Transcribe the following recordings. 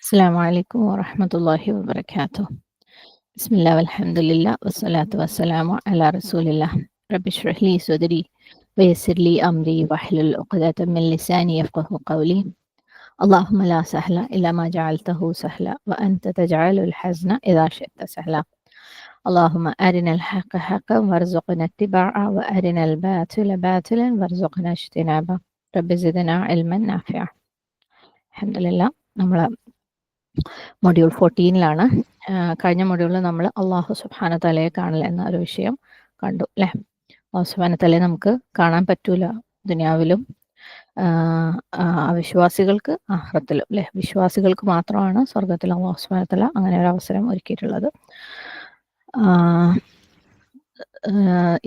السلام عليكم ورحمة الله وبركاته. بسم الله والحمد لله والصلاة والسلام على رسول الله. رب اشرح لي صدري ويسر لي أمري واحلل عقدة من لساني يفقه قولي. اللهم لا سهل إلا ما جعلته سهلا وأنت تجعل الحزن إذا شئت سهلا. اللهم أرنا الحق حقا وارزقنا اتباعه وأرنا الباطل باطلا وارزقنا اجتنابه. رب زدنا علما نافعا. الحمد لله. നമ്മൾ മൊഡ്യൂൾ ഫോർട്ടീനിലാണ് കഴിഞ്ഞ മൊഡ്യൂളിൽ നമ്മൾ അള്ളാഹു സുബാന തലയെ കാണില്ല എന്ന ഒരു വിഷയം കണ്ടു അല്ലെ അള്ളാഹു സുബാന തലയെ നമുക്ക് കാണാൻ പറ്റൂല ദുനിയാവിലും. അവിശ്വാസികൾക്ക് ആഹ്റത്തിലും അല്ലെ വിശ്വാസികൾക്ക് മാത്രമാണ് സ്വർഗത്തിൽ അള്ളാഹു സുബാന തല അങ്ങനെ ഒരു അവസരം ഒരുക്കിയിട്ടുള്ളത്.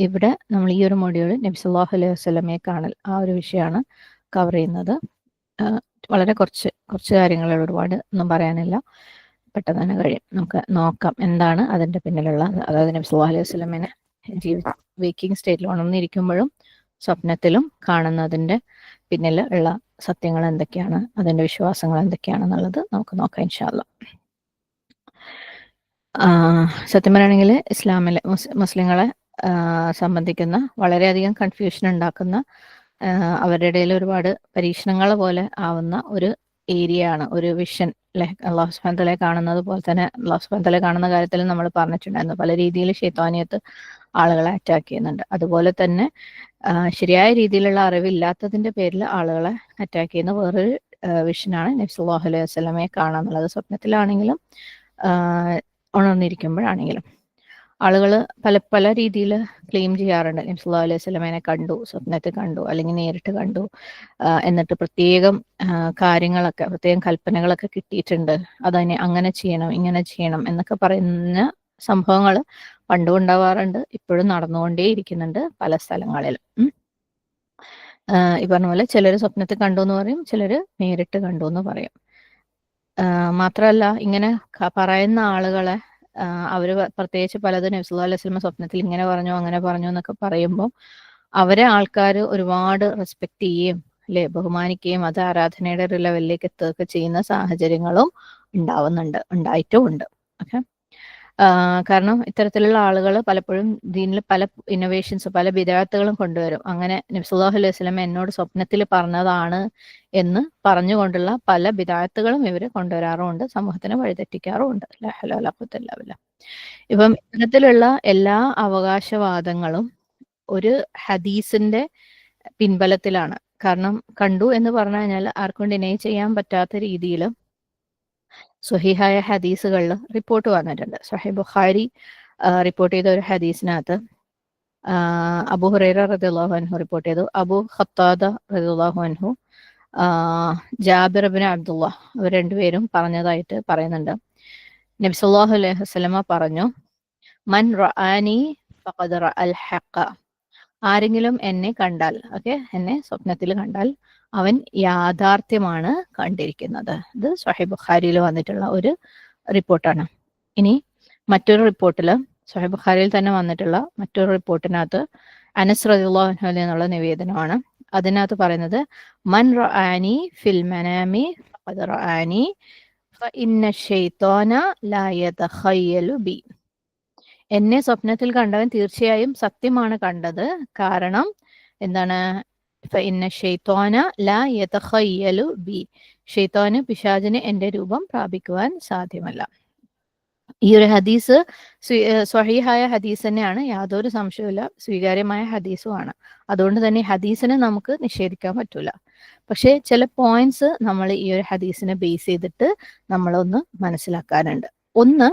ഇവിടെ നമ്മൾ ഈ ഒരു മൊഡ്യൂളിൽ നബി സല്ലാഹു അലൈഹി വസ്ലമയെ കാണൽ ആ ഒരു വിഷയമാണ് കവർ ചെയ്യുന്നത്. വളരെ കുറച്ച് കുറച്ച് കാര്യങ്ങൾ ഒരുപാട് ഒന്നും പറയാനില്ല. പെട്ടെന്ന് തന്നെ കഴിയും നമുക്ക് നോക്കാം എന്താണ് അതിന്റെ പിന്നിലുള്ള അതായത് നബി സല്ലാ അലൈഹി വസ്ലമിനെ ജീവി വേക്കിംഗ് സ്റ്റേറ്റിൽ ഉണർന്നിരിക്കുമ്പോഴും സ്വപ്നത്തിലും കാണുന്നതിന്റെ പിന്നിൽ ഉള്ള സത്യങ്ങൾ എന്തൊക്കെയാണ് അതിന്റെ വിശ്വാസങ്ങൾ എന്തൊക്കെയാണെന്നുള്ളത് നമുക്ക് നോക്കാം ഇൻഷാല്ല സത്യം പറയുകയാണെങ്കിൽ ഇസ്ലാമിലെ മുസ്ലിങ്ങളെ സംബന്ധിക്കുന്ന വളരെയധികം കൺഫ്യൂഷൻ ഉണ്ടാക്കുന്ന അവരുടെ ഇടയിൽ ഒരുപാട് പരീക്ഷണങ്ങൾ പോലെ ആവുന്ന ഒരു ഏരിയ ആണ് ഒരു വിഷൻ അല്ലെ അള്ളാഹു സുബാന്തലെ കാണുന്നത് പോലെ തന്നെ അള്ളാഹു സുബാന്തലെ കാണുന്ന കാര്യത്തിൽ നമ്മൾ പറഞ്ഞിട്ടുണ്ടായിരുന്നു. പല രീതിയിൽ ശൈത്വാനിയത്ത് ആളുകളെ അറ്റാക്ക് ചെയ്യുന്നുണ്ട്. അതുപോലെ തന്നെ ശരിയായ രീതിയിലുള്ള അറിവില്ലാത്തതിന്റെ പേരിൽ ആളുകളെ അറ്റാക്ക് ചെയ്യുന്ന വേറൊരു വിഷനാണ് നബ്സുല്ലാഹു അലൈഹി വസ്ലമയെ കാണാന്നുള്ളത്. സ്വപ്നത്തിലാണെങ്കിലും ഉണർന്നിരിക്കുമ്പോഴാണെങ്കിലും. ആളുകൾ പല പല രീതിയിൽ ക്ലെയിം ചെയ്യാറുണ്ട്. നബ്സുല്ലാ അലൈഹി സ്വലമേനെ കണ്ടു സ്വപ്നത്തിൽ കണ്ടു അല്ലെങ്കിൽ നേരിട്ട് കണ്ടു. എന്നിട്ട് പ്രത്യേകം കാര്യങ്ങളൊക്കെ പ്രത്യേകം കൽപ്പനകളൊക്കെ കിട്ടിയിട്ടുണ്ട്. അതിനെ അങ്ങനെ ചെയ്യണം ഇങ്ങനെ ചെയ്യണം എന്നൊക്കെ പറയുന്ന സംഭവങ്ങൾ പണ്ടും ഉണ്ടാവാറുണ്ട്. ഇപ്പോഴും നടന്നുകൊണ്ടേ ഇരിക്കുന്നുണ്ട് പല സ്ഥലങ്ങളിലും. ഈ പറഞ്ഞ പോലെ ചിലർ സ്വപ്നത്തിൽ കണ്ടു എന്ന് പറയും ചിലർ നേരിട്ട് കണ്ടു എന്ന് പറയും. മാത്രമല്ല ഇങ്ങനെ പറയുന്ന ആളുകളെ അവർ പ്രത്യേകിച്ച് പലതും നബ്സുല്ലാ അലൈഹി സ്വലമ സ്വപ്നത്തിൽ ഇങ്ങനെ പറഞ്ഞു അങ്ങനെ പറഞ്ഞു എന്നൊക്കെ പറയുമ്പോൾ അവരെ ആൾക്കാർ ഒരുപാട് റെസ്പെക്ട് ചെയ്യുകയും അല്ലെ ബഹുമാനിക്കുകയും അത് ആരാധനയുടെ ഒരു ലെവലിലേക്ക് എത്തുകയൊക്കെ ചെയ്യുന്ന സാഹചര്യങ്ങളും ഉണ്ടാവുന്നുണ്ട് ഉണ്ടായിട്ടും ഉണ്ട് ഓക്കെ കാരണം ഇത്തരത്തിലുള്ള ആളുകൾ പലപ്പോഴും ദീനിൽ പല ഇന്നോവേഷൻസ് പല വിദഗ്ധകളും കൊണ്ടുവരും. അങ്ങനെ നബ്സുല്ലാഹു അലൈഹി സ്വലം എന്നോട് സ്വപ്നത്തിൽ പറഞ്ഞതാണ് എന്ന് പറഞ്ഞുകൊണ്ടുള്ള പല വിദഗ്ധകളും ഇവർ കൊണ്ടുവരാറുമുണ്ട് സമൂഹത്തിന് വഴിതെറ്റിക്കാറുമുണ്ട്. ലഹലാഖുത്തല്ലാവില്ല ഇപ്പം ഇത്തരത്തിലുള്ള എല്ലാ അവകാശവാദങ്ങളും ഒരു ഹദീസിന്റെ പിൻബലത്തിലാണ്. കാരണം കണ്ടു എന്ന് പറഞ്ഞു കഴിഞ്ഞാൽ ആർക്കും ഡിനൈ ചെയ്യാൻ പറ്റാത്ത രീതിയിൽ സുഹിഹായ ഹദീസുകളിൽ റിപ്പോർട്ട് വന്നിട്ടുണ്ട്. സുഹൈ ബുഖാരി റിപ്പോർട്ട് ചെയ്ത ഒരു ഹദീസിനകത്ത് അബു ഹുറൈറ റദിള്ളാഹു അൻഹു റിപ്പോർട്ട് ചെയ്തു. അബു ഖത്താദ റദിള്ളാഹു അൻഹു ജാബിർ ബിൻ അബ്ദുള്ള അവർ രണ്ടുപേരും പറഞ്ഞതായിട്ട് പറയുന്നുണ്ട്. നബി സല്ലല്ലാഹു അലൈഹി വസല്ലമ പറഞ്ഞു മൻ റഅാനി ഫഖദ് റഅൽ ഹഖ. ആരെങ്കിലും എന്നെ കണ്ടാൽ ഓക്കെ എന്നെ സ്വപ്നത്തിൽ കണ്ടാൽ അവൻ യാഥാർത്ഥ്യമാണ് കണ്ടിരിക്കുന്നത്. ഇത് സൊഹൈബ് ബുഖാരിയിൽ വന്നിട്ടുള്ള ഒരു റിപ്പോർട്ടാണ്. ഇനി മറ്റൊരു റിപ്പോർട്ടിൽ സൊഹൈബ് ബുഖാരിയിൽ തന്നെ വന്നിട്ടുള്ള മറ്റൊരു റിപ്പോർട്ടിനകത്ത് അനസ് റദിള്ളാഹു എന്നുള്ള നിവേദനമാണ്. അതിനകത്ത് പറയുന്നത് മൻ റാനി ഫിൽ മനാമി ഫഖദ് ഇന്ന ഫഇന്ന ലായ ബി. എന്നെ സ്വപ്നത്തിൽ കണ്ടവൻ തീർച്ചയായും സത്യമാണ് കണ്ടത്. കാരണം എന്താണ്? ഷെയ്ത്തോന ല ബി. പിശാചിന് എന്റെ രൂപം പ്രാപിക്കുവാൻ സാധ്യമല്ല. ഈ ഒരു ഹദീസ് സ്വഹീഹായ ഹദീസ് തന്നെയാണ്. യാതൊരു സംശയവുമില്ല. സ്വീകാര്യമായ ഹദീസുമാണ്. അതുകൊണ്ട് തന്നെ ഹദീസിനെ നമുക്ക് നിഷേധിക്കാൻ പറ്റൂല. പക്ഷേ ചില പോയിന്റ്സ് നമ്മൾ ഈ ഒരു ഹദീസിനെ ബേസ് ചെയ്തിട്ട് നമ്മളൊന്ന് മനസ്സിലാക്കാനുണ്ട്. ഒന്ന്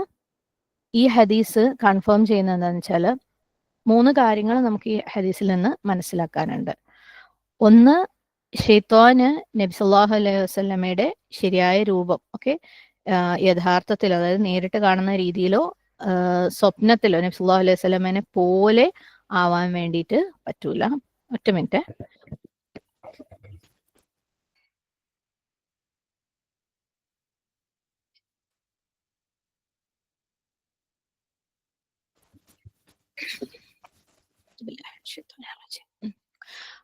ഈ ഹദീസ് കൺഫേം ചെയ്യുന്നത് എന്താണെന്ന് വെച്ചാൽ മൂന്ന് കാര്യങ്ങൾ നമുക്ക് ഈ ഹദീസിൽ നിന്ന് മനസ്സിലാക്കാനുണ്ട്. ഒന്ന് ഷെയ്ത്തോന് നബി സല്ലാഹു അലൈഹി വസ്ലമയുടെ ശരിയായ രൂപം ഓക്കെ യഥാർത്ഥത്തിൽ അതായത് നേരിട്ട് കാണുന്ന രീതിയിലോ സ്വപ്നത്തിലോ നബി സല്ലാഹു അലൈഹി വസ്ലമനെ പോലെ ആവാൻ വേണ്ടിയിട്ട് പറ്റൂല. ഒറ്റ മിനിറ്റ്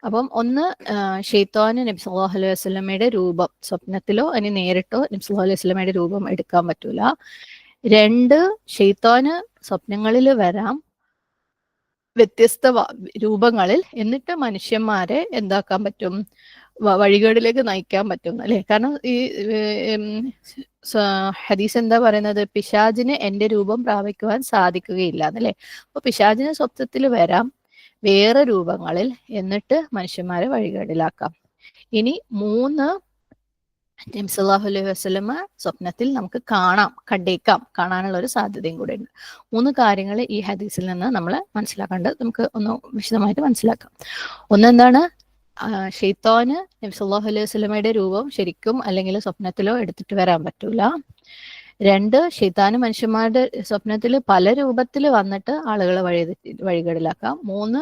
അപ്പം ഒന്ന് ഷെയ്ത്തോന് നബി സല്ലല്ലാഹു അലൈഹി വസ്ലമയുടെ രൂപം സ്വപ്നത്തിലോ അതിന് നേരിട്ടോ നബി സല്ലല്ലാഹു അലൈഹി വസ്ലമയുടെ രൂപം എടുക്കാൻ പറ്റൂല. രണ്ട് ഷെയ്ത്തോന് സ്വപ്നങ്ങളിൽ വരാം വ്യത്യസ്ത രൂപങ്ങളിൽ എന്നിട്ട് മനുഷ്യന്മാരെ എന്താക്കാൻ പറ്റും? വഴികേടിലേക്ക് നയിക്കാൻ പറ്റും അല്ലെ? കാരണം ഈ ഹദീസ് എന്താ പറയുന്നത്? പിശാജിന് എന്റെ രൂപം പ്രാപിക്കുവാൻ സാധിക്കുകയില്ല എന്നല്ലേ? അപ്പൊ പിശാജിന് സ്വപ്നത്തിൽ വരാം വേറെ രൂപങ്ങളിൽ എന്നിട്ട് മനുഷ്യന്മാരെ വഴികേടിലാക്കാം ഇനി മൂന്ന് നബ്സല്ലാഹു അലൈഹി വസ്ലമ സ്വപ്നത്തിൽ നമുക്ക് കാണാം കണ്ടേക്കാം കാണാനുള്ള ഒരു സാധ്യതയും കൂടെ ഉണ്ട് മൂന്ന് കാര്യങ്ങൾ ഈ ഹദീസിൽ നിന്ന് നമ്മൾ മനസ്സിലാക്കേണ്ടത് നമുക്ക് ഒന്ന് വിശദമായിട്ട് മനസ്സിലാക്കാം. ഒന്നെന്താണ് ഷെയ്ത്തോന് നബ്സല്ലാഹു അലൈഹി സ്വലമയുടെ രൂപം ശരിക്കും അല്ലെങ്കിൽ സ്വപ്നത്തിലോ എടുത്തിട്ട് വരാൻ പറ്റൂല. രണ്ട് ഷെയ്ത്താന് മനുഷ്യന്മാരുടെ സ്വപ്നത്തിൽ പല രൂപത്തിൽ വന്നിട്ട് ആളുകളെ വഴി വഴികേടിലാക്കാം. മൂന്ന്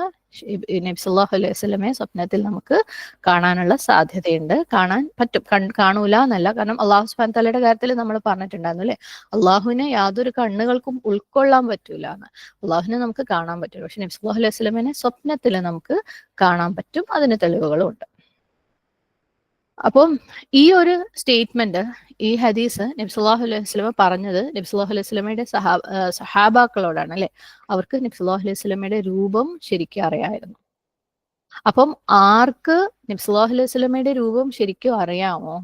നബ്സല്ലാഹു അലൈഹി വസ്ലമെ സ്വപ്നത്തിൽ നമുക്ക് കാണാനുള്ള സാധ്യതയുണ്ട്. കാണാൻ പറ്റും. കാണൂല എന്നല്ല കാരണം അള്ളാഹു സുബാൻ തലയുടെ കാര്യത്തിൽ നമ്മൾ പറഞ്ഞിട്ടുണ്ടായിരുന്നു അല്ലെ? അള്ളാഹുവിനെ യാതൊരു കണ്ണുകൾക്കും ഉൾക്കൊള്ളാൻ പറ്റൂല എന്ന് അള്ളാഹുവിനെ നമുക്ക് കാണാൻ പറ്റില്ല പക്ഷെ നബ്സല്ലാഹു അലൈഹി വസ്ലമിനെ സ്വപ്നത്തിൽ നമുക്ക് കാണാൻ പറ്റും. അതിന് തെളിവുകളും ഉണ്ട്. അപ്പം ഈ ഒരു സ്റ്റേറ്റ്മെന്റ് ഈ ഹദീസ് നബ്സുല്ലാഹു അലൈഹി വസ്ലമ പറഞ്ഞത് നബ്സുല്ലാഹു അലൈഹി വസ്ലമയുടെ സഹാ സഹാബാക്കളോടാണ് അല്ലെ? അവർക്ക് നബ്സുല്ലാഹു അലൈഹി വസ്ലമയുടെ രൂപം ശരിക്കും അറിയായിരുന്നു അപ്പം ആർക്ക് നബ്സുല്ലാഹു അലൈഹി വസ്ലമയുടെ രൂപം ശരിക്കും അറിയാമോ?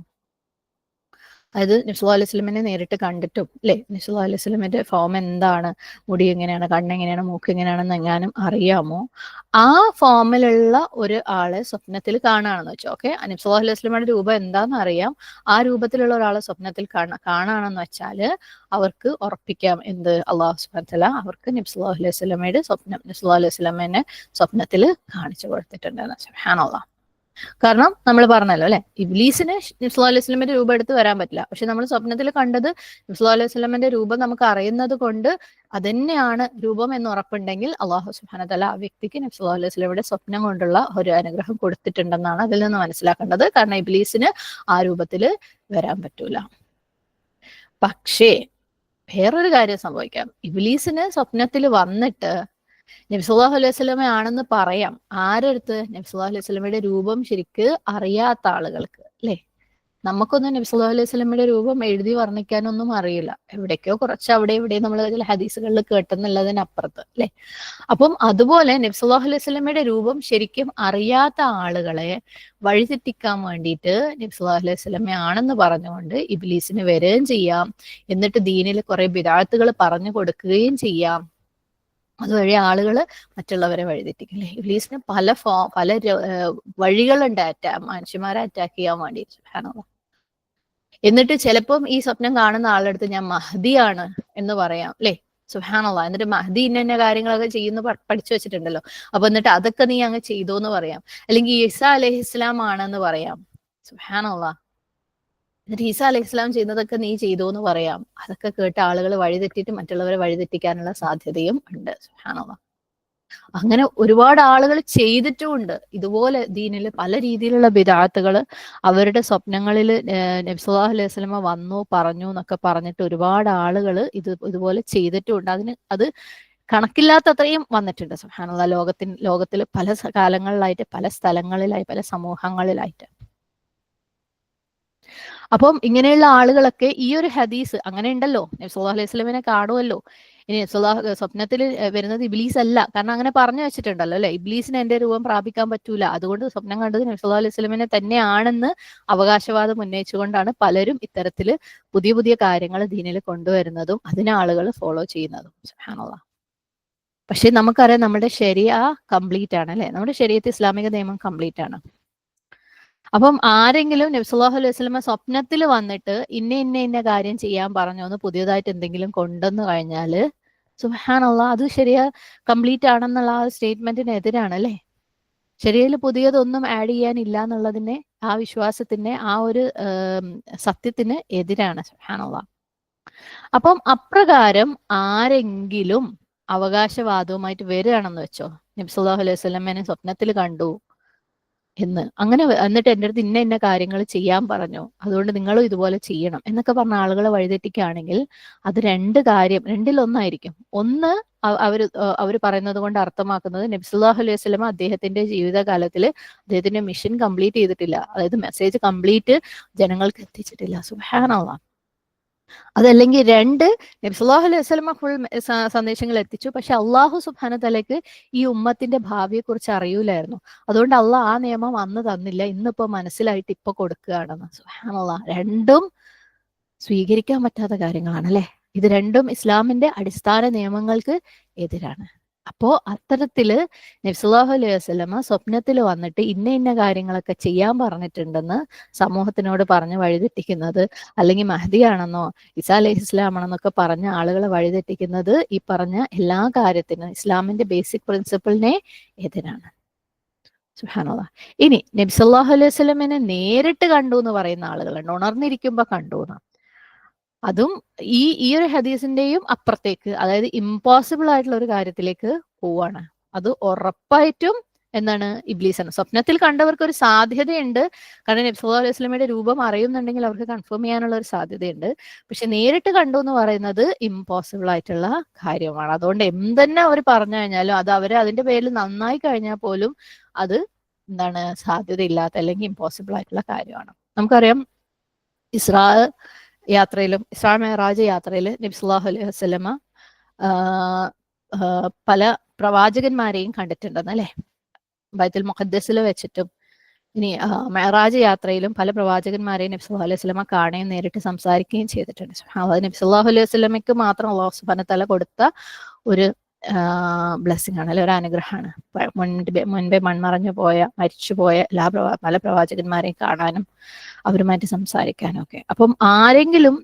അതായത് നിസു അലൈഹി സ്വലമിനെ നേരിട്ട് കണ്ടിട്ടും അല്ലെ നിസു അലൈഹി സ്വലമിന്റെ ഫോം എന്താണ്? മുടി എങ്ങനെയാണ്? കണ്ണെങ്ങനെയാണ് മൂക്ക് എങ്ങനെയാണെന്ന് എങ്ങാനും അറിയാമോ? ആ ഫോമിലുള്ള ഒരു ആളെ സ്വപ്നത്തിൽ കാണുകയാണെന്ന് വെച്ചോ ഓക്കെ നിസു അലൈഹി സ്വലമയുടെ രൂപം എന്താണെന്ന് അറിയാം. ആ രൂപത്തിലുള്ള ഒരാളെ സ്വപ്നത്തിൽ കാണ കാണുകയാണെന്ന് വെച്ചാൽ അവർക്ക് ഉറപ്പിക്കാം എന്ത്? അള്ളാഹു സുബാൻ അവർക്ക് നബ്സുല്ലാ അലൈഹി സ്വലമയുടെ സ്വപ്നം നിസു അലൈഹി സ്വലമിനെ സ്വപ്നത്തിൽ കാണിച്ചു കൊടുത്തിട്ടുണ്ട് സുബ്ഹാനല്ലാ. കാരണം നമ്മൾ പറഞ്ഞല്ലോ അല്ലെ? ഇബ്ലീസിന് സ്വലമിന്റെ രൂപം എടുത്ത് വരാൻ പറ്റില്ല. പക്ഷെ നമ്മൾ സ്വപ്നത്തിൽ കണ്ടത് സ്വലമിന്റെ രൂപം നമുക്ക് അറിയുന്നത് കൊണ്ട് അതന്നെയാണ് രൂപം എന്ന് ഉറപ്പുണ്ടെങ്കിൽ അള്ളാഹു സുബാന തല ആ വ്യക്തിക്ക് നബ്സുല്ലാ അലൈഹി സ്വലമിയുടെ സ്വപ്നം കൊണ്ടുള്ള ഒരു അനുഗ്രഹം കൊടുത്തിട്ടുണ്ടെന്നാണ് അതിൽ നിന്ന് മനസ്സിലാക്കേണ്ടത്. കാരണം ഇബ്ലീസിന് ആ രൂപത്തിൽ വരാൻ പറ്റൂല. പക്ഷേ വേറൊരു കാര്യം സംഭവിക്കാം. ഇബ്ലീസിന് സ്വപ്നത്തിൽ വന്നിട്ട് നബ്സുല്ലാഹു അലൈഹി സ്വലമ ആണെന്ന് പറയാം. ആരടുത്ത് നബ്സുല്ലാഹു അലൈഹി സ്വലമയുടെ രൂപം ശരിക്ക് അറിയാത്ത ആളുകൾക്ക് അല്ലെ? നമുക്കൊന്നും നബ്സുല്ലാഹു അലൈഹി സ്വലമയുടെ രൂപം എഴുതി വർണിക്കാനൊന്നും അറിയില്ല. എവിടേക്കോ കുറച്ച് അവിടെ ഇവിടെ നമ്മൾ ചില ഹദീസുകളിൽ കേട്ടെന്നുള്ളതിനപ്പുറത്ത് അല്ലെ? അപ്പം അതുപോലെ നബ്സുല്ലാഹു അലൈഹി സ്വലമയുടെ രൂപം ശരിക്കും അറിയാത്ത ആളുകളെ വഴിതെറ്റിക്കാൻ വേണ്ടിയിട്ട് നബ്സുല്ലാഹു അലൈഹി സ്വലമ ആണെന്ന് പറഞ്ഞുകൊണ്ട് ഇബ്ലീസിന് വരികയും ചെയ്യാം. എന്നിട്ട് ദീനിൽ കുറെ ബിദാത്തുകൾ പറഞ്ഞു കൊടുക്കുകയും ചെയ്യാം. അതുവഴി ആളുകൾ മറ്റുള്ളവരെ വഴിതെറ്റിക്കില്ലേ ഇബ്ലീസിന് പല ഫോ പല വഴികളുണ്ട് അറ്റാ മനുഷ്യന്മാരെ അറ്റാക്ക് ചെയ്യാൻ വേണ്ടി സുബ്ഹാനല്ലാഹ്. എന്നിട്ട് ചിലപ്പം ഈ സ്വപ്നം കാണുന്ന ആളെടുത്ത് ഞാൻ മഹദിയാണ് എന്ന് പറയാം. അല്ലേ സുഹാനുള്ള എന്നിട്ട് മഹദി ഇന്ന ഇന്ന കാര്യങ്ങളൊക്കെ ചെയ്യുന്നു പഠിച്ചു വെച്ചിട്ടുണ്ടല്ലോ. അപ്പൊ എന്നിട്ട് അതൊക്കെ നീ അങ്ങ് ചെയ്തോന്ന് പറയാം. അല്ലെങ്കിൽ ഈസ അലഹിസ്ലാം ആണെന്ന് പറയാം. സുഹാനുള്ള ഈസ അലൈഹി ഇസ്ലാം ചെയ്യുന്നതൊക്കെ നീ ചെയ്തു എന്ന് പറയാം. അതൊക്കെ കേട്ട് ആളുകൾ വഴിതെറ്റിട്ട് മറ്റുള്ളവരെ വഴിതെറ്റിക്കാനുള്ള സാധ്യതയും ഉണ്ട്. ആണോ അങ്ങനെ ഒരുപാട് ആളുകൾ ചെയ്തിട്ടുമുണ്ട്. ഇതുപോലെ ദീനിൽ പല രീതിയിലുള്ള ബിദാത്തുകൾ അവരുടെ സ്വപ്നങ്ങളിൽ നബ്സുല്ലാഹു അലൈഹി സ്വലമ വന്നു പറഞ്ഞു എന്നൊക്കെ പറഞ്ഞിട്ട് ഒരുപാട് ആളുകൾ ഇത് ഇതുപോലെ ചെയ്തിട്ടുമുണ്ട്. അതിന് അത് കണക്കില്ലാത്തത്രയും വന്നിട്ടുണ്ട്. സുഹാനുള്ള ലോകത്തിൻ ലോകത്തിൽ പല കാലങ്ങളിലായിട്ട് പല സ്ഥലങ്ങളിലായി പല സമൂഹങ്ങളിലായിട്ട്. അപ്പം ഇങ്ങനെയുള്ള ആളുകളൊക്കെ ഈ ഒരു ഹദീസ് അങ്ങനെ ഉണ്ടല്ലോ നബ്സുല്ലാഹു അലൈഹി സ്വലമിനെ കാണുമല്ലോ ഇനി നബ്സുല്ലാഹ് സ്വപ്നത്തിൽ വരുന്നത് ഇബ്ലീസ് അല്ല കാരണം അങ്ങനെ പറഞ്ഞു വെച്ചിട്ടുണ്ടല്ലോ അല്ലെ? ഇബ്ലീസിന് എന്റെ രൂപം പ്രാപിക്കാൻ പറ്റൂല. അതുകൊണ്ട് സ്വപ്നം കണ്ടത് നബ്സുല്ലാ അലൈഹി സ്വലമിനെ തന്നെയാണെന്ന് അവകാശവാദം ഉന്നയിച്ചുകൊണ്ടാണ് പലരും ഇത്തരത്തിൽ പുതിയ പുതിയ കാര്യങ്ങൾ ദീനിൽ കൊണ്ടുവരുന്നതും അതിനെ ആളുകൾ ഫോളോ ചെയ്യുന്നതും. പക്ഷെ നമുക്കറിയാം നമ്മുടെ ശരിയ കംപ്ലീറ്റ് ആണ് അല്ലെ? നമ്മുടെ ശരീരത്തിൽ ഇസ്ലാമിക നിയമം കംപ്ലീറ്റ് ആണ്. അപ്പം ആരെങ്കിലും നബ്സുല്ലാഹു അലൈഹി വസ്ലമ സ്വപ്നത്തിൽ വന്നിട്ട് ഇന്ന ഇന്ന ഇന്ന കാര്യം ചെയ്യാൻ പറഞ്ഞു എന്ന് പുതിയതായിട്ട് എന്തെങ്കിലും കൊണ്ടുവന്നു കഴിഞ്ഞാൽ സുഹാനുള്ള അത് ശരിയാ കംപ്ലീറ്റ് ആണെന്നുള്ള ആ സ്റ്റേറ്റ്മെന്റിന് എതിരാണ് അല്ലേ? ശരിയയിൽ പുതിയതൊന്നും ആഡ് ചെയ്യാനില്ല എന്നുള്ളതിനെ ആ വിശ്വാസത്തിന് ആ ഒരു സത്യത്തിന് എതിരാണ് സുഹാനുള്ള അപ്പം അപ്രകാരം ആരെങ്കിലും അവകാശവാദവുമായിട്ട് വരികയാണെന്ന് വെച്ചോ? നബ്സുല്ലാഹു അലൈഹി വസല്ലമനെ സ്വപ്നത്തിൽ കണ്ടു എന്ന്. അങ്ങനെ എന്നിട്ട് എന്റെ അടുത്ത് ഇന്ന ഇന്ന കാര്യങ്ങൾ ചെയ്യാൻ പറഞ്ഞു. അതുകൊണ്ട് നിങ്ങളും ഇതുപോലെ ചെയ്യണം എന്നൊക്കെ പറഞ്ഞ ആളുകളെ വഴിതെറ്റിക്കുകയാണെങ്കിൽ അത് രണ്ട് കാര്യം രണ്ടിലൊന്നായിരിക്കും. ഒന്ന് അവർ അവർ പറയുന്നത് കൊണ്ട് അർത്ഥമാക്കുന്നത് നബ്സുല്ലാഹു അലൈഹി വസ്ലമ അദ്ദേഹത്തിന്റെ ജീവിതകാലത്തിൽ അദ്ദേഹത്തിന്റെ മിഷൻ കംപ്ലീറ്റ് ചെയ്തിട്ടില്ല. അതായത് മെസ്സേജ് കംപ്ലീറ്റ് ജനങ്ങൾക്ക് എത്തിച്ചിട്ടില്ല. സുഹാനുള്ള അതല്ലെങ്കിൽ രണ്ട് നബ്സല്ലാഹു അലൈഹി വസ്ലമ ഫുൾ സന്ദേശങ്ങൾ എത്തിച്ചു. പക്ഷെ അള്ളാഹു സുബാന തലക്ക് ഈ ഉമ്മത്തിന്റെ ഭാവിയെ കുറിച്ച് അറിയൂലായിരുന്നു. അതുകൊണ്ട് അള്ളാഹ് ആ നിയമം അന്ന് തന്നില്ല. ഇന്നിപ്പോ മനസ്സിലായിട്ട് ഇപ്പൊ കൊടുക്കുകയാണെന്ന്. സുഹാന രണ്ടും സ്വീകരിക്കാൻ പറ്റാത്ത കാര്യങ്ങളാണ് അല്ലെ ഇത് രണ്ടും ഇസ്ലാമിന്റെ അടിസ്ഥാന നിയമങ്ങൾക്ക് എതിരാണ്. അപ്പോ അത്തരത്തിൽ നബ്സുല്ലാഹു അലൈഹി വസല്ലമ സ്വപ്നത്തിൽ വന്നിട്ട് ഇന്ന ഇന്ന കാര്യങ്ങളൊക്കെ ചെയ്യാൻ പറഞ്ഞിട്ടുണ്ടെന്ന് സമൂഹത്തിനോട് പറഞ്ഞ് വഴിതെറ്റിക്കുന്നത് അല്ലെങ്കിൽ മഹദിയാണെന്നോ ഇസാ അലൈഹി ഇസ്ലാമാണെന്നൊക്കെ പറഞ്ഞ ആളുകളെ വഴിതെറ്റിക്കുന്നത് ഈ പറഞ്ഞ എല്ലാ കാര്യത്തിനും ഇസ്ലാമിന്റെ ബേസിക് പ്രിൻസിപ്പിളിനെ എതിരാണ്. സുഹാനുള്ള ഇനി നബ്സല്ലാഹു അലൈഹി വസ്ലമിനെ നേരിട്ട് കണ്ടു എന്ന് പറയുന്ന ആളുകളുണ്ട് ഉണർന്നിരിക്കുമ്പോ കണ്ടു എന്ന് അതും ഈ ഈ ഒരു ഹദീസിന്റെയും അപ്പുറത്തേക്ക് അതായത് ഇമ്പോസിബിൾ ആയിട്ടുള്ള ഒരു കാര്യത്തിലേക്ക് പോവാണ്. അത് ഉറപ്പായിട്ടും എന്താണ് ഇബ്ലീസാണ്. സ്വപ്നത്തിൽ കണ്ടവർക്ക് ഒരു സാധ്യതയുണ്ട്. കാരണം നബ്സുല്ലാ അലൈഹി സ്വലമിയുടെ രൂപം അറിയുന്നുണ്ടെങ്കിൽ അവർക്ക് കൺഫേം ചെയ്യാനുള്ള ഒരു സാധ്യതയുണ്ട്. പക്ഷെ നേരിട്ട് കണ്ടു എന്ന് പറയുന്നത് ഇമ്പോസിബിൾ ആയിട്ടുള്ള കാര്യമാണ്. അതുകൊണ്ട് എന്തെന്നെ അവർ പറഞ്ഞു കഴിഞ്ഞാലും അത് അവരെ അതിന്റെ പേരിൽ നന്നായി കഴിഞ്ഞാൽ പോലും അത് എന്താണ് സാധ്യതയില്ലാത്ത അല്ലെങ്കിൽ ഇമ്പോസിബിൾ ആയിട്ടുള്ള കാര്യമാണ്. നമുക്കറിയാം ഇസ്രാ യാത്രയിലും ഇസ്രാ മെഹറാജ് യാത്രയിൽ നബ്സുല്ലാഹു അലൈഹി വസ്ലമ പല പ്രവാചകന്മാരെയും കണ്ടിട്ടുണ്ടെന്ന് അല്ലെ ബൈത്തുൽ മുഖദ്സിൽ വെച്ചിട്ടും ഇനി മെഹറാജ് യാത്രയിലും പല പ്രവാചകന്മാരെയും നബ്സുല്ലാഹു അലൈഹി വസ്ലമ കാണുകയും നേരിട്ട് സംസാരിക്കുകയും ചെയ്തിട്ടുണ്ട്. അത് നബ്സുല്ലാഹു അലൈഹി വസ്ലമയ്ക്ക് മാത്രം അള്ളാഹു സുബാന തല കൊടുത്ത ഒരു ബ്ലെസ്സിങ് ആണ് അല്ലെ? ഒരു അനുഗ്രഹമാണ്. മുൻപ് മുൻപേ മൺമറഞ്ഞു പോയ മരിച്ചുപോയ എല്ലാ പ്രവാ പല പ്രവാചകന്മാരെയും കാണാനും അവരുമായിട്ട് സംസാരിക്കാനും ഒക്കെ. അപ്പം ആരെങ്കിലും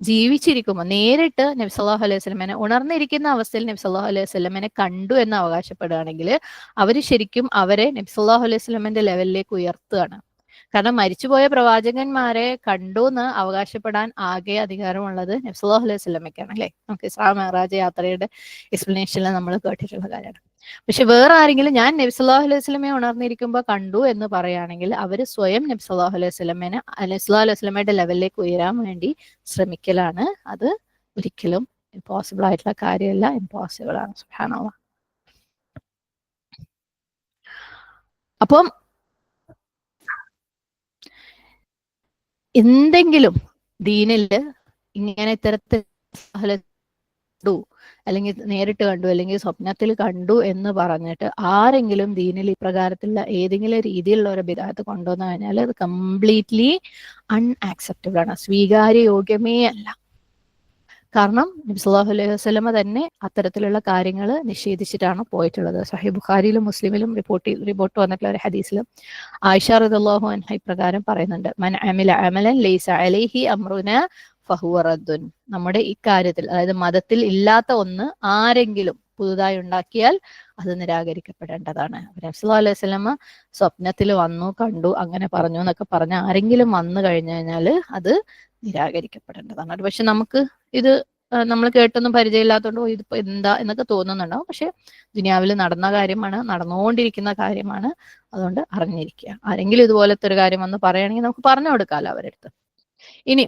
ജീവിച്ചിരിക്കുമ്പോൾ നേരിട്ട് നബ്സല്ലാഹു അലൈഹി സ്വലമനെ ഉണർന്നിരിക്കുന്ന അവസ്ഥയിൽ നബ്സല്ലാഹു അലൈഹി സ്വലമനെ കണ്ടു എന്ന് അവകാശപ്പെടുകയാണെങ്കിൽ അവർ ശരിക്കും അവരെ നബ്സല്ലാഹു അലൈഹി സ്വലമിന്റെ ലെവലിലേക്ക് ഉയർത്തുകയാണ്. കാരണം മരിച്ചുപോയ പ്രവാചകന്മാരെ കണ്ടു എന്ന് അവകാശപ്പെടാൻ ആകെ അധികാരമുള്ളത് നബ്സുല്ലാഹു അലൈഹി സ്വലമയ്ക്കാണ് അല്ലെ? നമുക്ക് ഇസ്ലാം മെഹറാജ് യാത്രയുടെ എക്സ്പ്ലനേഷനിൽ നമ്മൾ കേട്ടിട്ടുള്ള കാര്യമാണ്. പക്ഷെ വേറെ ആരെങ്കിലും ഞാൻ നബ്സുല്ലാഹു അലൈഹി സ്വലമയെ ഉണർന്നിരിക്കുമ്പോൾ കണ്ടു എന്ന് പറയുകയാണെങ്കിൽ അവർ സ്വയം നബ്സുല്ലാഹു അലൈഹി സ്വലമേനെ അലൈഹി അലൈഹി സ്വലമയുടെ ലെവലിലേക്ക് ഉയരാൻ വേണ്ടി ശ്രമിക്കലാണ്. അത് ഒരിക്കലും ഇമ്പോസിബിൾ ആയിട്ടുള്ള കാര്യമല്ല ഇമ്പോസിബിൾ ആണ്. സുഹാനുള്ള അപ്പം എന്തെങ്കിലും ദീനിൽ ഇങ്ങനെ ഇത്തരത്തിൽ അല്ലെങ്കിൽ നേരിട്ട് കണ്ടു അല്ലെങ്കിൽ സ്വപ്നത്തിൽ കണ്ടു എന്ന് പറഞ്ഞിട്ട് ആരെങ്കിലും ദീനിൽ ഇപ്രകാരത്തിലുള്ള ഏതെങ്കിലും രീതിയിലുള്ള ഒരു ബിദാത്ത് കൊണ്ടുവന്നു കഴിഞ്ഞാൽ അത് കംപ്ലീറ്റ്ലി അൺആക്സെപ്റ്റബിൾ ആണ്. സ്വീകാര്യയോഗ്യമേ അല്ല. കാരണം നബ്സുല്ലാഹു അലൈഹി വസ്ലമ തന്നെ അത്തരത്തിലുള്ള കാര്യങ്ങൾ നിഷേധിച്ചിട്ടാണ് പോയിട്ടുള്ളത്. സഹി ബുഖാരിയിലും മുസ്ലിമിലും റിപ്പോർട്ട് റിപ്പോർട്ട് വന്നിട്ടുള്ള ഒരു ഹദീസിലും ആയിഷ റദുല്ലാഹു അൻഹ ഇപ്രകാരം പറയുന്നുണ്ട്. മൻ അമില അമലൻ ലൈസ അലൈഹി അമ്രുന ഫഹുവറദ്ദുൻ നമ്മുടെ ഇക്കാര്യത്തിൽ അതായത് മതത്തിൽ ഇല്ലാത്ത ഒന്ന് ആരെങ്കിലും പുതുതായി ഉണ്ടാക്കിയാൽ അത് നിരാകരിക്കപ്പെടേണ്ടതാണ്. നബ്സുല്ലാ അലൈഹി സ്വലമ സ്വപ്നത്തിൽ വന്നു കണ്ടു അങ്ങനെ പറഞ്ഞു എന്നൊക്കെ പറഞ്ഞ ആരെങ്കിലും വന്നു കഴിഞ്ഞു കഴിഞ്ഞാൽ അത് നിരാകരിക്കപ്പെടേണ്ടതാണ്. പക്ഷെ നമുക്ക് ഇത് നമ്മൾ കേട്ടൊന്നും പരിചയമില്ലാത്തതുകൊണ്ട് ഇതിപ്പോ എന്താ എന്നൊക്കെ തോന്നുന്നുണ്ടാവും. പക്ഷെ ദുനിയാവിൽ നടന്ന കാര്യമാണ് നടന്നുകൊണ്ടിരിക്കുന്ന കാര്യമാണ് അതുകൊണ്ട് അറിഞ്ഞിരിക്കുക. ആരെങ്കിലും ഇതുപോലത്തെ ഒരു കാര്യം വന്ന് പറയുകയാണെങ്കിൽ നമുക്ക് പറഞ്ഞു കൊടുക്കാമല്ലോ അവരടുത്ത്. ഇനി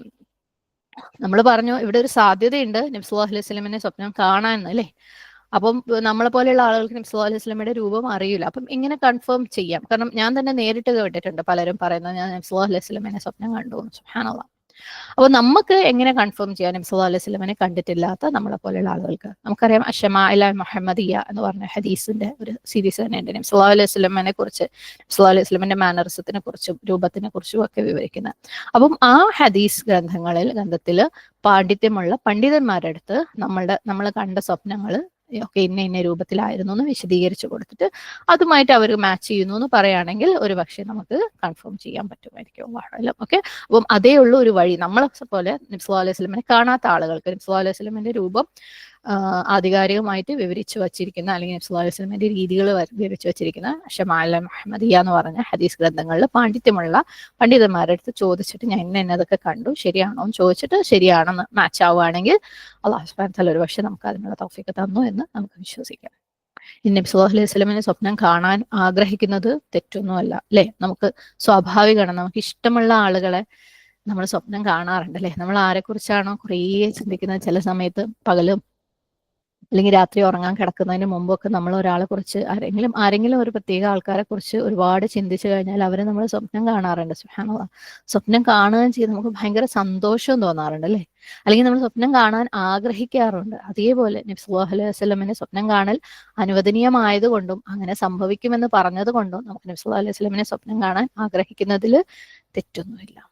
നമ്മൾ പറഞ്ഞു ഇവിടെ ഒരു സാധ്യതയുണ്ട് നബ്സുല്ലാ അലൈഹി സ്വലമിനെ സ്വപ്നം കാണാൻ അല്ലേ? അപ്പം നമ്മളെ പോലെയുള്ള ആളുകൾക്ക് നബ്സുല്ലാ അലൈഹി സ്വലമിയുടെ രൂപം അറിയില്ല. അപ്പം ഇങ്ങനെ കൺഫേം ചെയ്യാം. കാരണം ഞാൻ തന്നെ നേരിട്ട് കേട്ടിട്ടുണ്ട് പലരും പറയുന്നത് ഞാൻ നബ്സുല്ലാ അലൈഹി സ്വലമിനെ സ്വപ്നം കണ്ടു സുഹാനുള്ള അപ്പൊ നമുക്ക് എങ്ങനെ കൺഫേം ചെയ്യാൻ നബ്സുല്ലാ അലൈഹി സ്വലമിനെ കണ്ടിട്ടില്ലാത്ത നമ്മളെ പോലെയുള്ള ആളുകൾക്ക്? നമുക്കറിയാം അഷമ അല മുഹമ്മദിയ എന്ന് പറഞ്ഞ ഹദീസിന്റെ ഒരു സീരീസ് തന്നെ ഉണ്ട്. നബി നബ്സുല്ലാ അലൈഹി സ്വലമിനെ കുറിച്ച് അലൈഹി സ്വലമിന്റെ മാനറിസത്തിനെ കുറിച്ചും രൂപത്തിനെ കുറിച്ചും ഒക്കെ വിവരിക്കുന്നത്. അപ്പം ആ ഹദീസ് ഗ്രന്ഥങ്ങളിൽ ഗ്രന്ഥത്തിൽ പാണ്ഡിത്യമുള്ള പണ്ഡിതന്മാരുടെ അടുത്ത് നമ്മളുടെ നമ്മൾ കണ്ട സ്വപ്നങ്ങൾ ഒക്കെ ഇന്ന ഇന്ന രൂപത്തിലായിരുന്നു എന്ന് വിശദീകരിച്ചു കൊടുത്തിട്ട് അതുമായിട്ട് അവർ മാച്ച് ചെയ്യുന്നു എന്ന് പറയുകയാണെങ്കിൽ ഒരു പക്ഷേ നമുക്ക് കൺഫേം ചെയ്യാൻ പറ്റുമായിരിക്കും. വാഴലും ഓക്കെ അപ്പം അതേ ഉള്ളൂ ഒരു വഴി. നമ്മളെ പോലെ നിബ്സുല്ലാ അലൈഹി സ്വലമിനെ കാണാത്ത ആളുകൾക്ക് നിബ്സുല്ലാ അലൈഹി സ്വലമിന്റെ രൂപം ആധികാരികമായിട്ട് വിവരിച്ചു വച്ചിരിക്കുന്ന അല്ലെങ്കിൽ സ്വലമിന്റെ രീതികൾ വിവരിച്ചു വച്ചിരിക്കുന്ന ഷമാല മുഹമ്മദിയ എന്ന് പറഞ്ഞ ഹദീസ് ഗ്രന്ഥങ്ങളിൽ പാണ്ഡിത്യമുള്ള പണ്ഡിതന്മാരുടെ അടുത്ത് ചോദിച്ചിട്ട് ഞാൻ ഇന്ന എന്നതൊക്കെ കണ്ടു. ശരിയാണോ എന്ന് ചോദിച്ചിട്ട് ശരിയാണെന്ന് മാച്ച് ആവുകയാണെങ്കിൽ അള്ളാഹു സുബാൻ തല ഒരു പക്ഷെ നമുക്ക് അതിനുള്ള തൗഫിക്ക് തന്നു എന്ന് നമുക്ക് വിശ്വസിക്കാം. നബി സല്ലല്ലാഹു അലൈഹി വസല്ലമയെ സ്വപ്നം കാണാൻ ആഗ്രഹിക്കുന്നത് തെറ്റൊന്നുമല്ല അല്ലെ? നമുക്ക് സ്വാഭാവികമാണ്. നമുക്ക് ഇഷ്ടമുള്ള ആളുകളെ നമ്മൾ സ്വപ്നം കാണാറുണ്ട് അല്ലെ? നമ്മൾ ആരെക്കുറിച്ചാണോ കുറേ ചിന്തിക്കുന്നത്? ചില സമയത്ത് പകലും അല്ലെങ്കിൽ രാത്രി ഉറങ്ങാൻ കിടക്കുന്നതിന് മുമ്പൊക്കെ നമ്മൾ ഒരാളെ കുറിച്ച് ആരെങ്കിലും ആരെങ്കിലും ഒരു പ്രത്യേക ആൾക്കാരെ കുറിച്ച് ഒരുപാട് ചിന്തിച്ചു കഴിഞ്ഞാൽ അവരെ നമ്മൾ സ്വപ്നം കാണാറുണ്ട്. സുഹാനുള്ള സ്വപ്നം കാണുകയും ചെയ്ത് നമുക്ക് ഭയങ്കര സന്തോഷവും തോന്നാറുണ്ട് അല്ലേ? അല്ലെങ്കിൽ നമ്മൾ സ്വപ്നം കാണാൻ ആഗ്രഹിക്കാറുണ്ട്. അതേപോലെ നബ്സുല്ലാഹു അലൈഹി വസ്ലമിന് സ്വപ്നം കാണൽ അനുവദനീയമായതുകൊണ്ടും അങ്ങനെ സംഭവിക്കുമെന്ന് പറഞ്ഞത് കൊണ്ടും നമുക്ക് നബ്സുല്ലാ അലൈഹി വസ്ലമിനെ സ്വപ്നം കാണാൻ ആഗ്രഹിക്കുന്നതിൽ തെറ്റൊന്നുമില്ല.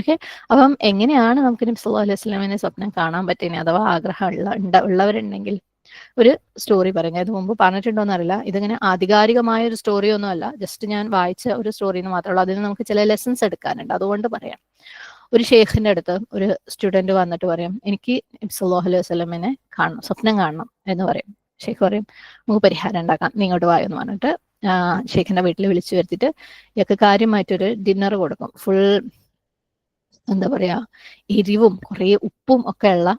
ഓക്കെ? അപ്പം എങ്ങനെയാണ് നമുക്ക് നബി അലൈഹി വസല്ലമയെ സ്വപ്നം കാണാൻ പറ്റുന്നത് അഥവാ ആഗ്രഹം ഉള്ള ഉള്ളവരുണ്ടെങ്കിൽ ഒരു സ്റ്റോറി പറയുന്നത് ഇത് മുമ്പ് പറഞ്ഞിട്ടുണ്ടോന്ന് അറിയില്ല ഇതിങ്ങനെ ആധികാരികമായ ഒരു സ്റ്റോറി ഒന്നും അല്ല. ജസ്റ്റ് ഞാൻ വായിച്ച ഒരു സ്റ്റോറി എന്ന് മാത്രമേ ഉള്ളൂ. അതിന് നമുക്ക് ചില ലെസൺസ് എടുക്കാനുണ്ട്. അതുകൊണ്ട് പറയാം. ഒരു ഷെയ്ഖിന്റെ അടുത്ത് ഒരു സ്റ്റുഡന്റ് വന്നിട്ട് പറയും എനിക്ക് നബി സല്ലല്ലാഹു അലൈഹി വസല്ലമയെ കാണണം സ്വപ്നം കാണണം എന്ന് പറയും. ഷെയ്ഖ് പറയും നമുക്ക് പരിഹാരം ഉണ്ടാക്കാം. നീ ഇങ്ങോട്ട് വായെന്ന് പറഞ്ഞിട്ട് ഷെയ്ഖിന്റെ വീട്ടിൽ വിളിച്ചു വരുത്തിയിട്ട് ഇയാൾക്ക് കാര്യമായിട്ടൊരു ഡിന്നർ കൊടുക്കും. ഫുൾ എന്താ പറയാ എരിവും കുറേ ഉപ്പും ഒക്കെ ഉള്ള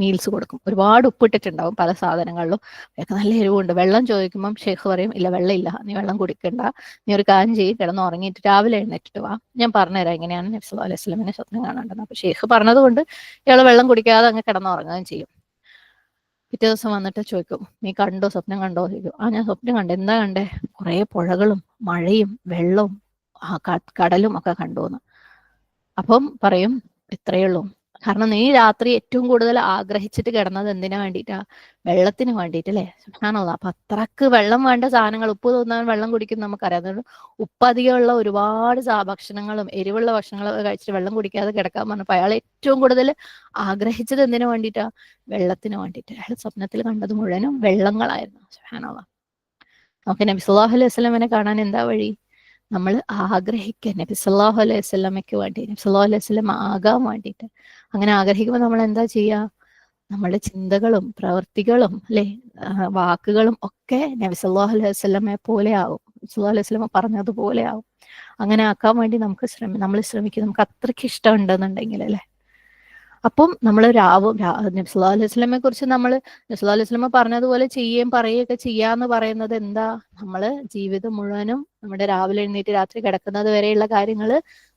മീൽസ് കൊടുക്കും. ഒരുപാട് ഉപ്പിട്ടിട്ടുണ്ടാവും പല സാധനങ്ങളിലും. അതൊക്കെ നല്ല എരിവുണ്ട്. വെള്ളം ചോദിക്കുമ്പം ഷെയ്ഖ് പറയും ഇല്ല വെള്ളം ഇല്ല നീ വെള്ളം കുടിക്കണ്ട. നീ ഒരു കാര്യം ചെയ്യും. കിടന്ന് ഉറങ്ങിയിട്ട് രാവിലെ എഴുന്നേറ്റിട്ട് വാ. ഞാൻ പറഞ്ഞുതരാം എങ്ങനെയാണ് നബ്സു അലൈഹി സ്വലമിനെ സ്വപ്നം കാണേണ്ടത് അപ്പൊ ഷെയ്ഖ് പറഞ്ഞതുകൊണ്ട് ഇയാൾ വെള്ളം കുടിക്കാതെ അങ്ങ് കിടന്നുറങ്ങുകയും ചെയ്യും. പിറ്റേ ദിവസം വന്നിട്ട് ചോദിക്കും നീ കണ്ടോ? സ്വപ്നം കണ്ടോ? ചോദിക്കും ആ ഞാൻ സ്വപ്നം കണ്ടു. എന്താ കണ്ടേ? കുറേ പുഴകളും മഴയും വെള്ളവും കടലും ഒക്കെ കണ്ടു എന്ന്. അപ്പം പറയും ഇത്രയേ ഉള്ളൂ. കാരണം നീ രാത്രി ഏറ്റവും കൂടുതൽ ആഗ്രഹിച്ചിട്ട് കിടന്നത് എന്തിനു വേണ്ടിയിട്ടാ? വെള്ളത്തിന് വേണ്ടിയിട്ട് അല്ലേ? ആണോ അപ്പൊ അത്രയ്ക്ക് വെള്ളം വേണ്ട സാധനങ്ങൾ ഉപ്പ് തോന്നാൻ വെള്ളം കുടിക്കും നമുക്കറിയാം. അതുകൊണ്ട് ഉപ്പ് അധികമുള്ള ഒരുപാട് ഭക്ഷണങ്ങളും എരിവുള്ള ഭക്ഷണങ്ങളും കഴിച്ചിട്ട് വെള്ളം കുടിക്കാതെ കിടക്കാൻ പറഞ്ഞപ്പോ അയാൾ ഏറ്റവും കൂടുതൽ ആഗ്രഹിച്ചത് എന്തിനു വേണ്ടിയിട്ടാ? വെള്ളത്തിന് വേണ്ടിയിട്ട്. അയാൾ സ്വപ്നത്തിൽ കണ്ടത് മുഴുവനും വെള്ളങ്ങളായിരുന്നു. സുബ്ഹാനല്ലാഹ് നമുക്ക് നബി അലൈഹി വസല്ലമനെ കാണാൻ എന്താ വഴി? നമ്മൾ ആഗ്രഹിക്കുക. നബി സല്ലല്ലാഹു അലൈഹി വസല്ലമയ്ക്ക് വേണ്ടി നബി സല്ലാഹു അലൈഹി വസല്ലം ആകാൻ വേണ്ടിയിട്ട്. അങ്ങനെ ആഗ്രഹിക്കുമ്പോൾ നമ്മൾ എന്താ ചെയ്യുക? നമ്മുടെ ചിന്തകളും പ്രവൃത്തികളും അല്ലെ വാക്കുകളും ഒക്കെ നബി സല്ലല്ലാഹു അലൈഹി വസല്ലമയെ പോലെ ആവും. സല്ലാഹു അലൈഹി വസല്ലമ പറഞ്ഞതുപോലെ ആവും. അങ്ങനെ ആക്കാൻ വേണ്ടി നമുക്ക് ശ്രമി നമ്മൾ ശ്രമിക്കും. നമുക്ക് അത്രയ്ക്ക് ഇഷ്ടം ഉണ്ടെന്നുണ്ടെങ്കിൽ അല്ലെ? അപ്പം നമ്മൾ രാവും നബ്സുല്ലാ അലൈഹി വസല്ലമയെ കുറിച്ച് നമ്മൾ നബി സല്ലല്ലാഹു അലൈഹി സ്വലമ പറഞ്ഞതുപോലെ ചെയ്യുകയും പറയുകയൊക്കെ ചെയ്യാന്ന് പറയുന്നത് എന്താ? നമ്മൾ ജീവിതം മുഴുവനും നമ്മുടെ രാവിലെ എഴുന്നേറ്റ് രാത്രി കിടക്കുന്നത് വരെയുള്ള കാര്യങ്ങൾ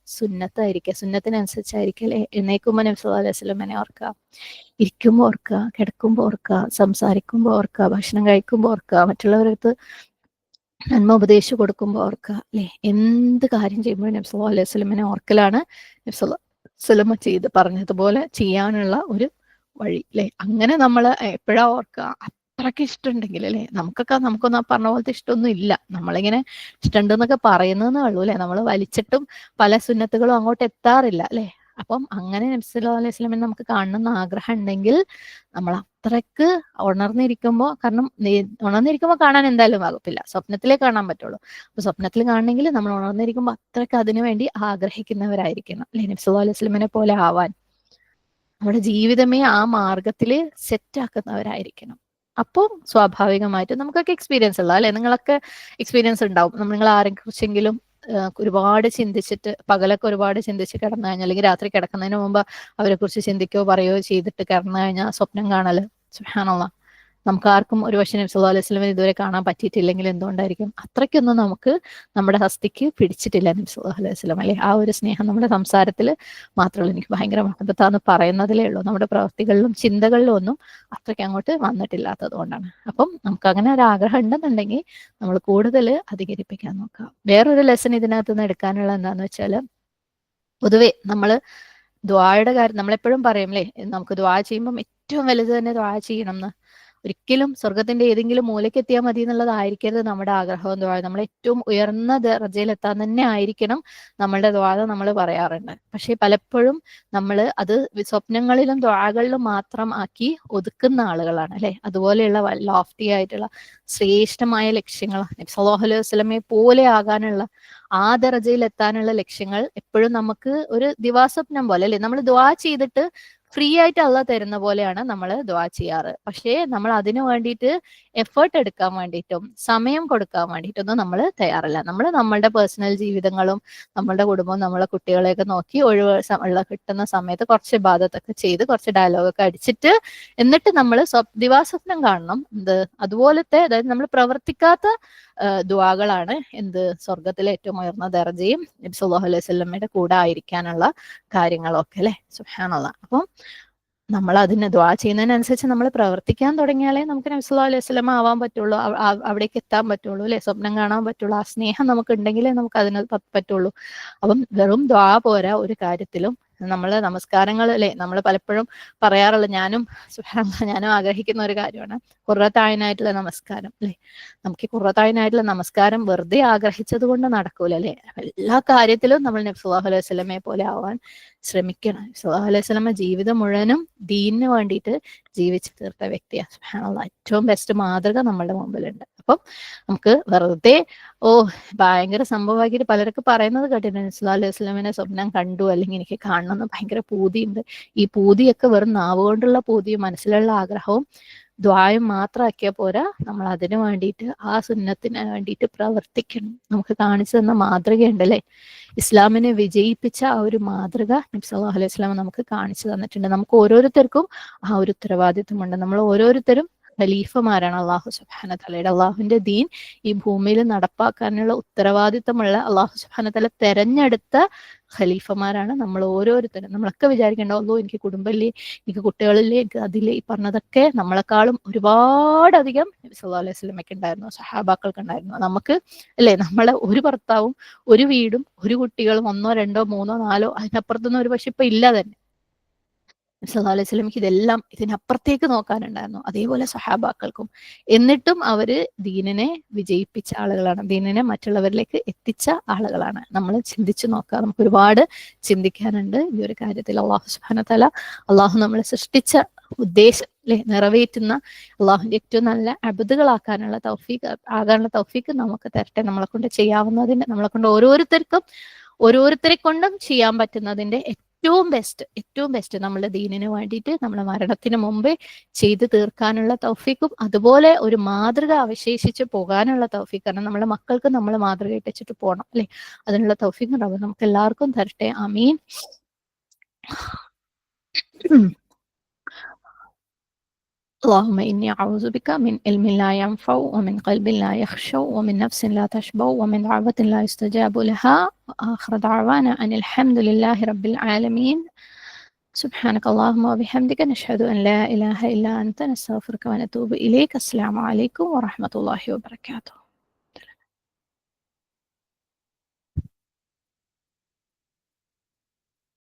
സുന്നത്തായിരിക്കുക. സുന്നത്തിനനുസരിച്ചായിരിക്കും എഴുന്നേക്കുമ്പോൾ നബ്സുല്ലാ അലൈഹി സ്വലമനെ ഓർക്കുക. ഇരിക്കുമ്പോൾ ഓർക്കുക കിടക്കുമ്പോൾ ഓർക്കുക സംസാരിക്കുമ്പോൾ ഓർക്കുക ഭക്ഷണം കഴിക്കുമ്പോൾ ഓർക്കുക മറ്റുള്ളവരടുത്ത് നന്മ ഉപദേശിച്ചു കൊടുക്കുമ്പോൾ ഓർക്കുക അല്ലെ? എന്ത് കാര്യം ചെയ്യുമ്പോഴും നബ്സുല്ലാ അലൈഹി സ്വലമിനെ ഓർക്കലാണ് നബി വസല്ലമ ചെയ്ത് പറഞ്ഞതുപോലെ ചെയ്യാനുള്ള ഒരു വഴി അല്ലെ അങ്ങനെ നമ്മൾ എപ്പോഴാ ഓർക്കുക അത്രയ്ക്ക് ഇഷ്ടമുണ്ടെങ്കിൽ അല്ലെ നമുക്കൊക്കെ നമുക്കൊന്നും ആ പറഞ്ഞ പോലത്തെ ഇഷ്ടമൊന്നും ഇല്ല. നമ്മളിങ്ങനെ ഇഷ്ടമുണ്ടെന്നൊക്കെ പറയുന്നതെന്നേ ഉള്ളൂ അല്ലെ നമ്മൾ വലിച്ചിട്ടും പല സുന്നത്തുകളും അങ്ങോട്ട് എത്താറില്ല അല്ലെ അപ്പം അങ്ങനെ നബ്സ് സല്ലല്ലാഹു അലൈഹി വസല്ലമയെ നമുക്ക് കാണണമെന്ന് ആഗ്രഹം ഉണ്ടെങ്കിൽ നമ്മൾ അത്രയ്ക്ക് ഉണർന്നിരിക്കുമ്പോൾ കാരണം ഉണർന്നിരിക്കുമ്പോൾ കാണാൻ എന്തായാലും വകുപ്പില്ല സ്വപ്നത്തിലേ കാണാൻ പറ്റുള്ളൂ. അപ്പൊ സ്വപ്നത്തിൽ കാണണമെങ്കിൽ നമ്മൾ ഉണർന്നിരിക്കുമ്പോൾ അത്രയ്ക്ക് അതിനു വേണ്ടി ആഗ്രഹിക്കുന്നവരായിരിക്കണം. അല്ലെ? നബ്സ് സല്ലല്ലാഹു അലൈഹി സ്വലമിനെ പോലെ ആവാൻ. നമ്മുടെ ജീവിതമേ ആ മാർഗത്തിൽ സെറ്റ് ആക്കുന്നവരായിരിക്കണം. അപ്പോൾ സ്വാഭാവികമായിട്ടും നമുക്കൊക്കെ എക്സ്പീരിയൻസ് ഉള്ള അല്ലെ? നിങ്ങളൊക്കെ എക്സ്പീരിയൻസ് ഉണ്ടാവും. നിങ്ങൾ ആരെങ്കിലും കുറിച്ചെങ്കിലും ഒരുപാട് ചിന്തിച്ചിട്ട് പകലൊക്കെ ഒരുപാട് ചിന്തിച്ച് കിടന്നു കഴിഞ്ഞാൽ അല്ലെങ്കിൽ രാത്രി കിടക്കുന്നതിന് മുമ്പ് അവരെ കുറിച്ച് ചിന്തിക്കുകയോ പറയുകയോ ചെയ്തിട്ട് കിടന്നു കഴിഞ്ഞാൽ സ്വപ്നം കാണൽ. സുബ്ഹാനല്ലാ. നമുക്ക് ആർക്കും ഒരു പക്ഷേ സല്ലല്ലാഹു അലൈഹി വസല്ലം ഇതുവരെ കാണാൻ പറ്റിയിട്ടില്ലെങ്കിൽ എന്തുകൊണ്ടായിരിക്കും? അത്രയ്ക്കൊന്നും നമുക്ക് നമ്മുടെ ഹസ്തിക്ക് പിടിച്ചിട്ടില്ല നബി സല്ലല്ലാഹു അലൈഹി വസല്ലം അല്ലെ? ആ ഒരു സ്നേഹം നമ്മുടെ സംസാരത്തിൽ മാത്രമേ എനിക്ക് ഭയങ്കര മഹബത്താന്ന് പറയുന്നതിലേ ഉള്ളൂ. നമ്മുടെ പ്രവൃത്തികളിലും ചിന്തകളിലും ഒന്നും അത്രയ്ക്ക് അങ്ങോട്ട് വന്നിട്ടില്ലാത്തത് കൊണ്ടാണ്. അപ്പം നമുക്ക് അങ്ങനെ ഒരു ആഗ്രഹം ഉണ്ടെന്നുണ്ടെങ്കിൽ നമ്മൾ കൂടുതൽ അധികരിപ്പിക്കാൻ നോക്കാം. വേറൊരു ലെസൺ ഇതിനകത്ത് നിന്ന് എടുക്കാനുള്ള എന്താന്ന് വെച്ചാൽ പൊതുവെ നമ്മൾ ദ്വായുടെ കാര്യം നമ്മളെപ്പോഴും പറയും അല്ലേ? നമുക്ക് ദ്വാ ചെയ്യുമ്പോൾ ഏറ്റവും വലുത് തന്നെ ദ്വാ ചെയ്യണം എന്ന്. ഒരിക്കലും സ്വർഗത്തിന്റെ ഏതെങ്കിലും മൂലയ്ക്ക് എത്തിയാൽ മതി എന്നുള്ളതായിരിക്കരുത് നമ്മുടെ ആഗ്രഹവും ദ്വാരം. നമ്മൾ ഏറ്റവും ഉയർന്ന ദർജയിലെത്താൻ തന്നെ ആയിരിക്കണം നമ്മളുടെ ദ്വാത നമ്മൾ പറയാറുണ്ട്. പക്ഷെ പലപ്പോഴും നമ്മൾ അത് സ്വപ്നങ്ങളിലും ദ്വാകളിലും മാത്രം ആക്കി ഒതുക്കുന്ന ആളുകളാണ് അല്ലെ? അതുപോലെയുള്ള ലോഫ്റ്റി ആയിട്ടുള്ള ശ്രേഷ്ഠമായ ലക്ഷ്യങ്ങൾ സല്ലല്ലാഹു അലൈഹി വസല്ലമയെ പോലെ ആകാനുള്ള ആ ദർജയിൽ എത്താനുള്ള ലക്ഷ്യങ്ങൾ എപ്പോഴും നമുക്ക് ഒരു ദിവാസ്വപ്നം പോലെ അല്ലെ? നമ്മൾ ദ്വാ ചെയ്തിട്ട് ഫ്രീ ആയിട്ട് അള്ള തരുന്ന പോലെയാണ് നമ്മൾ ദ്വാ ചെയ്യാറ്. പക്ഷേ നമ്മൾ അതിനു വേണ്ടിയിട്ട് എഫേർട്ട് എടുക്കാൻ വേണ്ടിയിട്ടും സമയം കൊടുക്കാൻ വേണ്ടിയിട്ടൊന്നും നമ്മൾ തയ്യാറല്ല. നമ്മൾ നമ്മളുടെ പേഴ്സണൽ ജീവിതങ്ങളും നമ്മളുടെ കുടുംബവും നമ്മളെ കുട്ടികളെയൊക്കെ നോക്കി ഒഴിവ് കിട്ടുന്ന സമയത്ത് കുറച്ച് ബാധത്തൊക്കെ ചെയ്ത് കുറച്ച് ഡയലോഗൊക്കെ അടിച്ചിട്ട് എന്നിട്ട് നമ്മൾ ദിവാസ്വപ്നം കാണണം. എന്ത് അതുപോലത്തെ അതായത് നമ്മൾ പ്രവർത്തിക്കാത്ത ദുവാകളാണ് എന്ത് സ്വർഗത്തിലെ ഏറ്റവും ഉയർന്ന ദർജയും നബ്സുല്ലാഹു അലൈഹി വസല്ലമയുടെ കൂടെ ആയിരിക്കാനുള്ള കാര്യങ്ങളൊക്കെ അല്ലെ? സുഹാനുള്ള അപ്പം നമ്മൾ അതിന് ദ്വാ ചെയ്യുന്നതിനനുസരിച്ച് നമ്മൾ പ്രവർത്തിക്കാൻ തുടങ്ങിയാലേ നമുക്ക് നബിസ്വല്ലാ അലൈഹി സ്വലം ആവാൻ പറ്റുള്ളൂ. അവിടേക്ക് എത്താൻ പറ്റുള്ളൂ അല്ലെ? സ്വപ്നം കാണാൻ പറ്റുള്ളൂ. ആ സ്നേഹം നമുക്ക് ഉണ്ടെങ്കിലേ നമുക്ക് അതിന് പറ്റുള്ളൂ. അപ്പം വെറും ദ്വാ പോരാ ഒരു കാര്യത്തിലും. നമ്മൾ നമസ്കാരങ്ങൾ അല്ലെ? നമ്മൾ പലപ്പോഴും പറയാറുള്ള ഞാനും ഞാനും ആഗ്രഹിക്കുന്ന ഒരു കാര്യമാണ്. കുറത്തായനായിട്ടുള്ള നമസ്കാരം അല്ലെ? നമുക്ക് കുറത്തായനായിട്ടുള്ള നമസ്കാരം വെറുതെ ആഗ്രഹിച്ചത് കൊണ്ട് നടക്കൂല അല്ലെ? എല്ലാ കാര്യത്തിലും നമ്മൾ നബി സല്ലല്ലാഹു അലൈഹി സ്വലമയെ പോലെ ആവാൻ ശ്രമിക്കണം. നബി സല്ലല്ലാഹു അലൈഹി സ്വലമ ജീവിതം മുഴുവനും ദീനിന് വേണ്ടിയിട്ട് ജീവിച്ചു തീർത്ത വ്യക്തിയാണ്. സുഹാനുള്ള ഏറ്റവും ബെസ്റ്റ് മാതൃക നമ്മളുടെ മുമ്പിലുണ്ട്. അപ്പം നമുക്ക് വെറുതെ ഓ ഭയങ്കര സംഭവമാക്കിയിട്ട് പലരൊക്കെ പറയുന്നത് കേട്ടിട്ടുണ്ട്. ഇസ്ലാ അലൈഹി വസല്ലമനെ സ്വപ്നം കണ്ടു അല്ലെങ്കിൽ എനിക്ക് കാണണമെന്ന് ഭയങ്കര പൂതിയുണ്ട്. ഈ പൂതിയൊക്കെ വെറും നാവ് കൊണ്ടുള്ള പൂതിയും മനസ്സിലുള്ള ആഗ്രഹവും ദ്വായം മാത്രമാക്കിയാൽ പോരാ. നമ്മൾ അതിനു വേണ്ടിയിട്ട് ആ സുന്നത്തിന് വേണ്ടിയിട്ട് പ്രവർത്തിക്കണം. നമുക്ക് കാണിച്ചു തന്ന മാതൃകയുണ്ടല്ലേ ഇസ്ലാമിനെ വിജയിപ്പിച്ച ആ ഒരു മാതൃക നബി സല്ലല്ലാഹു അലൈഹി വസല്ലം നമുക്ക് കാണിച്ചു തന്നിട്ടുണ്ട്. നമുക്ക് ഓരോരുത്തർക്കും ആ ഒരു ഉത്തരവാദിത്വമുണ്ട്. നമ്മൾ ഓരോരുത്തരും ഖലീഫമാരാണ് അള്ളാഹു സുബാന തലയുടെ അള്ളാഹുവിന്റെ ദീൻ. ഈ ഭൂമിയിൽ നടപ്പാക്കാനുള്ള ഉത്തരവാദിത്തമുള്ള അള്ളാഹു സുബാന തല തെരഞ്ഞെടുത്ത ഖലീഫമാരാണ് നമ്മൾ ഓരോരുത്തരും. നമ്മളൊക്കെ വിചാരിക്കേണ്ട എനിക്ക് കുടുംബമില്ലേ? എനിക്ക് കുട്ടികളില്ലേ? എനിക്ക് അതില്ലേ? ഈ പറഞ്ഞതൊക്കെ നമ്മളെക്കാളും ഒരുപാടധികം നബി സല്ലല്ലാഹു അലൈഹി സ്വലമയ്ക്ക് ഉണ്ടായിരുന്നു സഹാബാക്കൾക്ക് ഉണ്ടായിരുന്നു നമുക്ക് അല്ലേ നമ്മളെ ഒരു ഭർത്താവും ഒരു വീടും ഒരു കുട്ടികളും ഒന്നോ രണ്ടോ മൂന്നോ നാലോ അതിനപ്പുറത്തൊന്നും ഒരു പക്ഷെ ഇപ്പൊ ഇല്ല തന്നെ. സല്ലല്ലാഹു അലൈഹി സ്വലമിക്ക് ഇതെല്ലാം ഇതിനപ്പുറത്തേക്ക് നോക്കാനുണ്ടായിരുന്നു. അതേപോലെ സഹാബാക്കൾക്കും എന്നിട്ടും അവർ ദീനിനെ വിജയിപ്പിച്ച ആളുകളാണ്. ദീനിനെ മറ്റുള്ളവരിലേക്ക് എത്തിച്ച ആളുകളാണ്. നമ്മൾ ചിന്തിച്ചു നോക്കുക. നമുക്ക് ഒരുപാട് ചിന്തിക്കാനുണ്ട്. ഈ ഒരു കാര്യത്തിൽ അള്ളാഹു സുബ്ഹാനഹു തല അള്ളാഹു നമ്മളെ സൃഷ്ടിച്ച ഉദ്ദേശം അല്ലെ നിറവേറ്റുന്ന അള്ളാഹുവിന്റെ ഏറ്റവും നല്ല അബുദുകളാക്കാനുള്ള തൗഫീഖ് ആകാനുള്ള തൗഫീഖ് നമുക്ക് തരട്ടെ. നമ്മളെ കൊണ്ട് ചെയ്യാവുന്നതിന്റെ നമ്മളെ കൊണ്ട് ഓരോരുത്തർക്കും ഓരോരുത്തരെ കൊണ്ടും ചെയ്യാൻ പറ്റുന്നതിന്റെ ഏറ്റവും ബെസ്റ്റ് ഏറ്റവും ബെസ്റ്റ് നമ്മൾ ദീനിന് വേണ്ടിയിട്ട് നമ്മുടെ മരണത്തിന് മുമ്പേ ചെയ്തു തീർക്കാനുള്ള തൗഫീക്കും അതുപോലെ ഒരു മാതൃക അവശേഷിച്ച് പോകാനുള്ള തൗഫീഖ്. കാരണം നമ്മുടെ മക്കൾക്ക് നമ്മൾ മാതൃക ഇട്ടിച്ചിട്ട് പോകണം അല്ലെ? അതിനുള്ള തൗഫീഖ് ഉണ്ടാവും നമുക്ക് എല്ലാവർക്കും തരട്ടെ. അമീൻ اللهم إني أعوذ بك من علم لا ينفع ومن قلب لا يخشع ومن نفس لا تشبع ومن دعوة لا يستجاب لها. وآخر دعوانا أن الحمد لله رب العالمين. سبحانك اللهم وبحمدك نشهد أن لا إله إلا أنت نستغفرك ونتوب إليك. السلام عليكم ورحمة الله وبركاته.